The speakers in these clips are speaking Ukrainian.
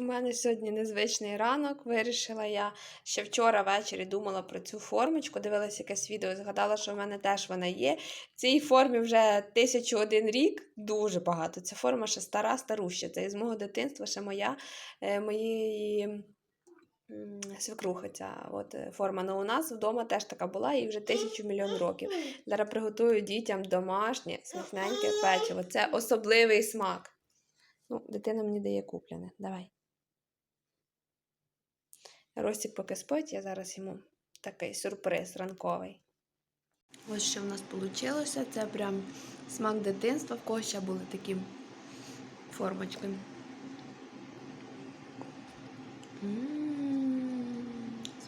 У мене сьогодні незвичний ранок. Вирішила я ще вчора ввечері думала про цю формочку, дивилася якесь відео, згадала, що в мене теж вона є. В цій формі вже тисячу один рік, дуже багато. Ця форма ще стара, старуща. Це із мого дитинства, ще моя, е, моєї м, свекрухи ця от, е, форма. Ну, у нас вдома теж така була, їй вже тисячу мільйон років. Зараз приготую дітям домашнє, смачненьке печиво. Це особливий смак. Ну, дитина мені дає куплене. Давай. Ростик поки спить, я зараз йому такий сюрприз ранковий. Ось що в нас вийшло. Це прям смак дитинства. В когось ще були такі формочки. М,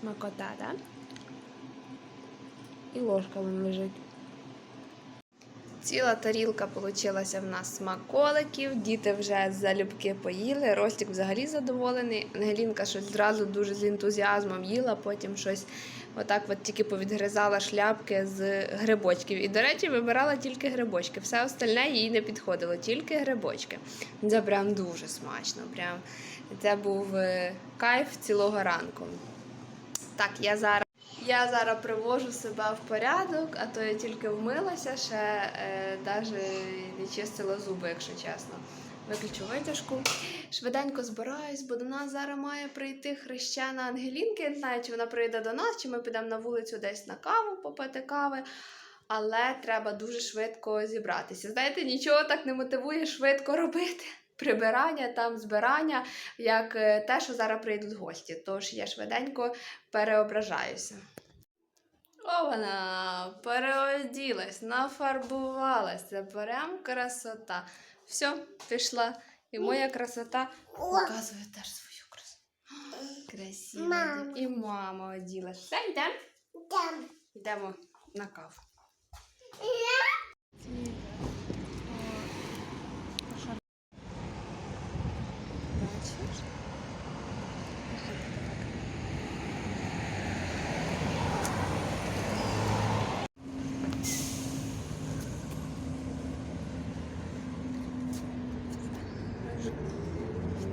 Смакота, так? І ложка вон лежить. Ціла тарілка получилася в нас смаколиків. Діти вже залюбки поїли. Ростик взагалі задоволений. Ангелінка щось зразу дуже з ентузіазмом їла, потім щось отак от тільки повідгризала шляпки з грибочків. І, до речі, вибирала тільки грибочки. Все остальне їй не підходило, тільки грибочки. Це прям дуже смачно. Прям це був е, кайф цілого ранку. Так, я зараз. Я зараз привожу себе в порядок, а то я тільки вмилася, ще е, навіть не чистила зуби, якщо чесно. Виключу витяжку. Швиденько збираюсь, бо до нас зараз має прийти хрещена Ангелінка. Я не знаю, чи вона прийде до нас, чи ми підемо на вулицю десь на каву попити кави. Але треба дуже швидко зібратися. Знаєте, нічого так не мотивує швидко робити. Прибирання, там збирання, як е, те, що зараз прийдуть гості. Тож я швиденько переображаюся. О, вона переоділась, нафарбувалась. Це прям красота. Все, пішла. І моя красота показує теж свою красоту. Красиво. Мама. І мама оділась. Все, йдемо? Там. Йдемо на каву.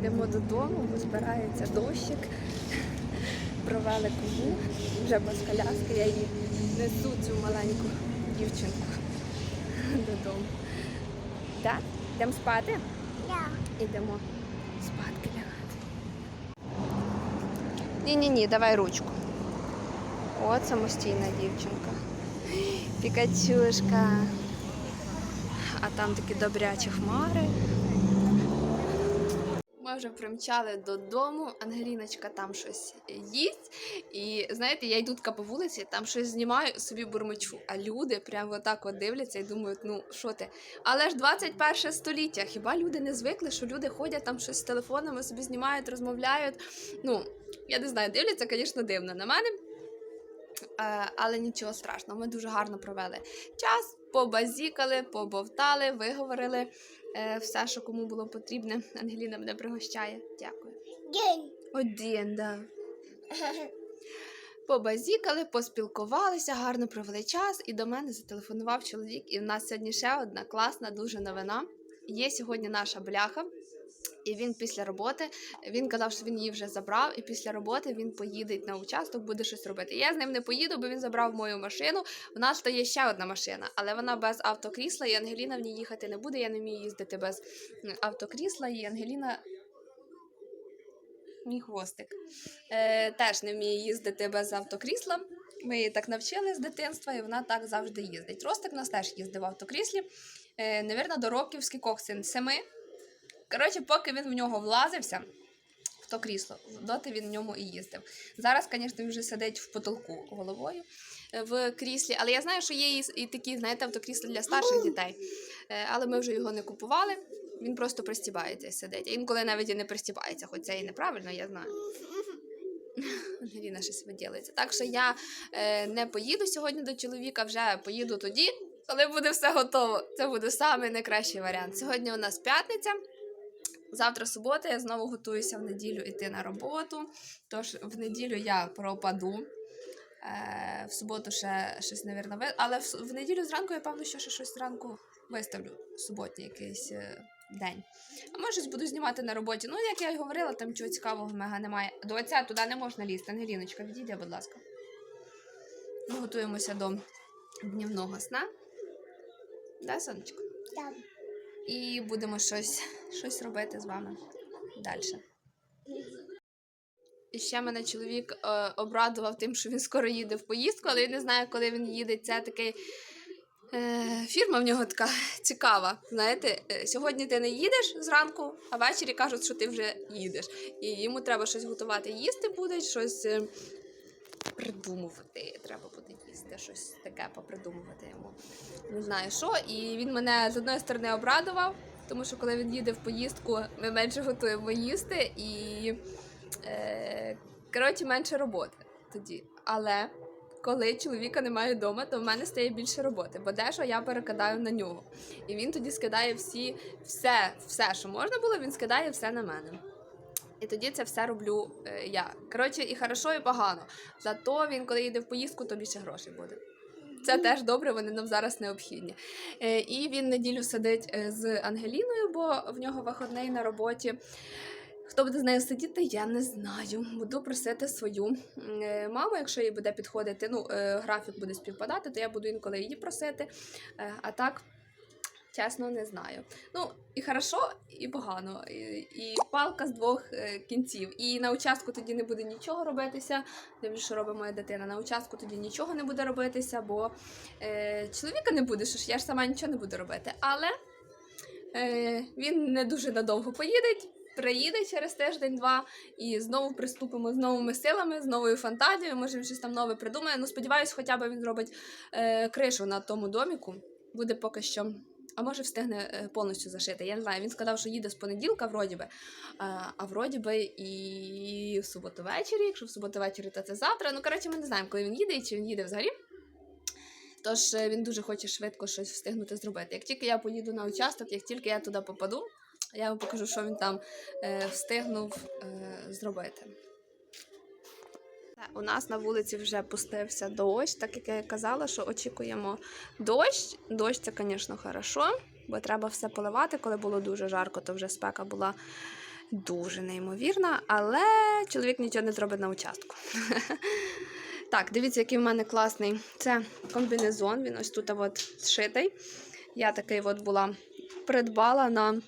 Йдемо додому, бо збирається дощик. Провели кому, вже без коляски, я її несу цю маленьку дівчинку додому. Так? Йдемо спати? Да. Ідемо спадки лягати. Ні-ні-ні, давай ручку. От самостійна дівчинка. Пікачушка. А там такі добрячі хмари. Вже примчали додому, Ангеліночка там щось їсть. І знаєте, я йду така по вулиці, там щось знімаю, собі бурмочу. А люди прямо отак от дивляться і думають, ну що ти? Але ж 21 століття. Хіба люди не звикли, що люди ходять там щось з телефонами, собі знімають, розмовляють. Ну, я не знаю, дивляться, звісно, дивно на мене. Е, але нічого страшного, ми дуже гарно провели час, побазікали, побовтали, виговорили е, все, що кому було потрібне. Ангеліна мене пригощає. Дякую. День. Один, да. Побазікали, поспілкувалися, гарно провели час, і до мене зателефонував чоловік. І в нас сьогодні ще одна класна дуже новина. Є сьогодні наша бляха. І він після роботи він казав, що він її вже забрав, і після роботи він поїде на участок, буде щось робити. Я з ним не поїду, бо він забрав мою машину. У нас то є ще одна машина, але вона без автокрісла, і Ангеліна в ній їхати не буде. Я не вмію їздити без автокрісла, і Ангеліна. Мій хвостик. Е, теж не вміє їздити без автокрісла. Ми її так навчили з дитинства, і вона так завжди їздить. Ростик у нас теж їздив в автокріслі. Е, невірно, до років скількох син семи. Коротше, поки він в нього влазився, в то крісло, доти він в ньому і їздив. Зараз, звісно, він вже сидить в потолку головою е, в кріслі, але я знаю, що є і, такі, знаєте, автокрісла для старших дітей. Е, Але ми вже його не купували. Він просто пристібається і сидить. А інколи навіть і не пристібається, хоч це і неправильно, я знаю. Ангеліна щось виділиться. Так що я е, не поїду сьогодні до чоловіка, вже поїду тоді, коли буде все готово. Це буде самий найкращий варіант. Сьогодні у нас п'ятниця. Завтра субота, я знову готуюся в неділю йти на роботу. Тож в неділю я пропаду. Е, в суботу ще щось, навірно, ви... але в, в неділю зранку я певно, що ще щось зранку виставлю. Суботній якийсь е, день. А може щось буду знімати на роботі. Ну, як я й говорила, там чого цікавого мега немає. До оця туди не можна лізти. Ангеліночка, відійди, будь ласка. Ми готуємося до днівного сна. Да, сонечко? Так. І будемо щось, щось робити з вами далі. І ще мене чоловік е, обрадував тим, що він скоро їде в поїздку, але я не знаю, коли він їде. Це такий е, фірма в нього така цікава. Знаєте, е, сьогодні ти не їдеш зранку, а ввечері кажуть, що ти вже їдеш. І йому треба щось готувати. Їсти буде, щось е, придумувати. Треба буде їсти, щось таке попридумувати йому. Не знаю що. І він мене з одної сторони обрадував, тому що коли він їде в поїздку, ми менше готуємо їсти і е, коротше менше роботи тоді. Але коли чоловіка немає вдома, то в мене стає більше роботи, бо дещо я перекидаю на нього. І він тоді скидає всі, все, все, що можна було, він скидає все на мене. І тоді це все роблю е, я. Коротше, і хорошо, і погано. Зато він, коли їде в поїздку, то більше грошей буде. Це теж добре, вони нам зараз необхідні. Е, і він неділю сидить е, з Ангеліною, бо в нього виходний на роботі. Хто буде з нею сидіти, я не знаю. Буду просити свою е, маму, якщо їй буде підходити, ну, е, графік буде співпадати, то я буду інколи її просити. Е, А так, чесно, не знаю. Ну, і хорошо, і погано. І, і палка з двох е, кінців. І на участку тоді не буде нічого робитися. Дивлюсь, що робить моя дитина. На участку тоді нічого не буде робитися, бо е, чоловіка не буде, що ж я ж сама нічого не буду робити. Але е, він не дуже надовго поїде. Приїде через тиждень-два і знову приступимо з новими силами, з новою фантазією. Може, він щось там нове придумає. Ну, сподіваюсь, хоча б він зробить е, кришу на тому доміку. Буде поки що. А може встигне е, повністю зашити. Я не знаю. Він сказав, що їде з понеділка, вроді би. А, вроді би і в суботу ввечері. Якщо в суботу ввечері, то це завтра. Ну, коротше, ми не знаємо, коли він їде і чи він їде взагалі. Тож е, він дуже хоче швидко щось встигнути зробити. Як тільки я поїду на участок, як тільки я туди попаду, я вам покажу, що він там е, встигнув зробити. У нас на вулиці вже пустився дощ, так як я казала, що очікуємо дощ. Дощ це, звісно, хорошо, бо треба все поливати. Коли було дуже жарко, то вже спека була дуже неймовірна, але чоловік нічого не зробить на участку. Так, дивіться, який в мене класний. Це комбінезон. Він ось тут от зшитий. Я такий от була придбала на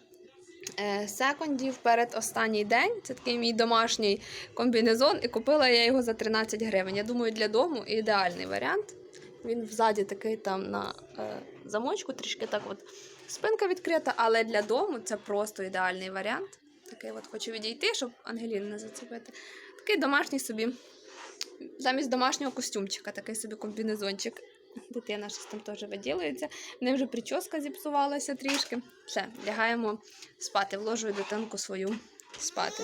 е, секунді в перед останній день. Це такий мій домашній комбінезон, і купила я його за 13 гривень. Я думаю, для дому ідеальний варіант. Він взаді такий там на е, замочку, трішки так от спинка відкрита, але для дому це просто ідеальний варіант. Такий от хочу відійти, щоб Ангеліну не зацепити. Такий домашній собі. Замість домашнього костюмчика, такий собі комбінезончик. Дитина щось там теж виділюється. В неї вже прическа зіпсувалася трішки. Все, лягаємо спати. Вложую дитинку свою спати.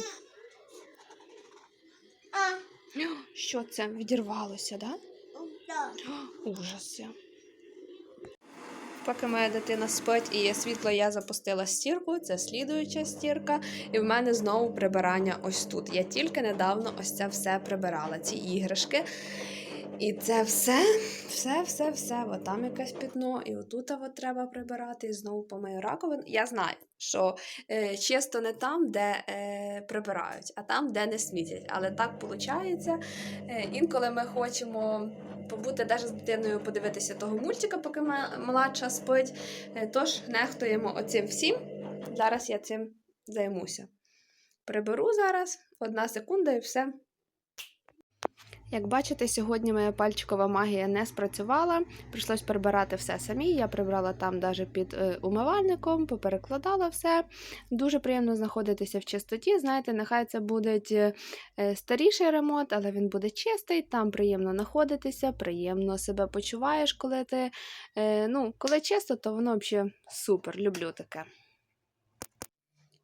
Що це? Відірвалося, так? Да? да. Ужас. Поки моя дитина спить і є світло, я запустила стірку, це слідуюча стірка, і в мене знову прибирання ось тут. Я тільки недавно ось це все прибирала, ці іграшки. І це все, все, все, все. От там якесь пітно, і отут от треба прибирати, і знову помию раковину. Я знаю, що е, чисто не там, де е, прибирають, а там, де не смітять. Але так виходить. Е, інколи ми хочемо побути навіть з дитиною, подивитися того мультика, поки младша спить. Е, Тож нехтуємо оцим всім. Зараз я цим займуся. Приберу зараз, одна секунда і все. Як бачите, сьогодні моя пальчикова магія не спрацювала. Прийшлось прибирати все самі. Я прибрала там навіть під е, умивальником, поперекладала все. Дуже приємно знаходитися в чистоті. Знаєте, нехай це буде е, старіший ремонт, але він буде чистий, там приємно знаходитися, приємно себе почуваєш, коли ти. Е, ну, коли чисто, то воно взагалі супер. Люблю таке.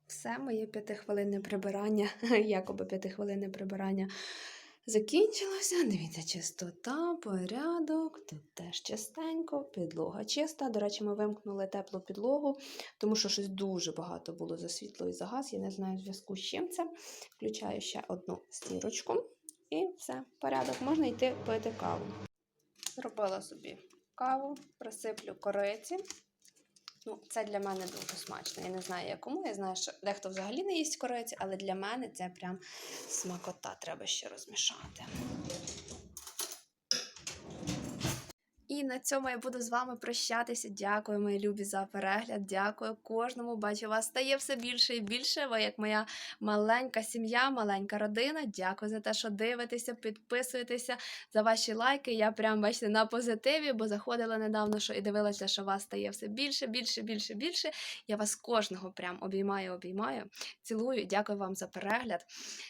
Все моє п'ятихвилинне прибирання, якоби п'ятихвилинне прибирання закінчилося. Дивіться, чистота, порядок, тут теж чистенько, підлога чиста. До речі, ми вимкнули теплу підлогу, тому що щось дуже багато було за світло і за газ. Я не знаю в зв'язку з чим це. Включаю ще одну стірочку і все, порядок. Можна йти пити каву. Зробила собі каву, присиплю кориці. Ну, це для мене дуже смачно. Я не знаю, як кому. Я знаю, що дехто взагалі не їсть кориці, але для мене це прям смакота. Треба ще розмішати. І на цьому я буду з вами прощатися. Дякую, мої любі, за перегляд. Дякую кожному. Бачу, вас стає все більше і більше. Ви як моя маленька сім'я, маленька родина. Дякую за те, що дивитеся, підписуєтеся за ваші лайки. Я прям бачите на позитиві, бо заходила недавно, що і дивилася, що вас стає все більше, більше, більше, більше. Я вас кожного прям обіймаю, обіймаю. Цілую. Дякую вам за перегляд.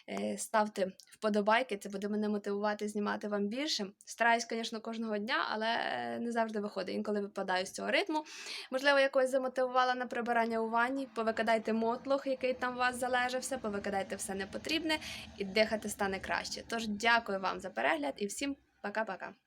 Е, Ставте вподобайки, це буде мене мотивувати знімати вам більше. Стараюсь, звісно, кожного дня, але не завжди виходить. Інколи випадаю з цього ритму. Можливо, якось замотивувала на прибирання у ванні. Повикидайте мотлох, який там у вас залежався, повикидайте все непотрібне і дихати стане краще. Тож дякую вам за перегляд і всім пока-пока.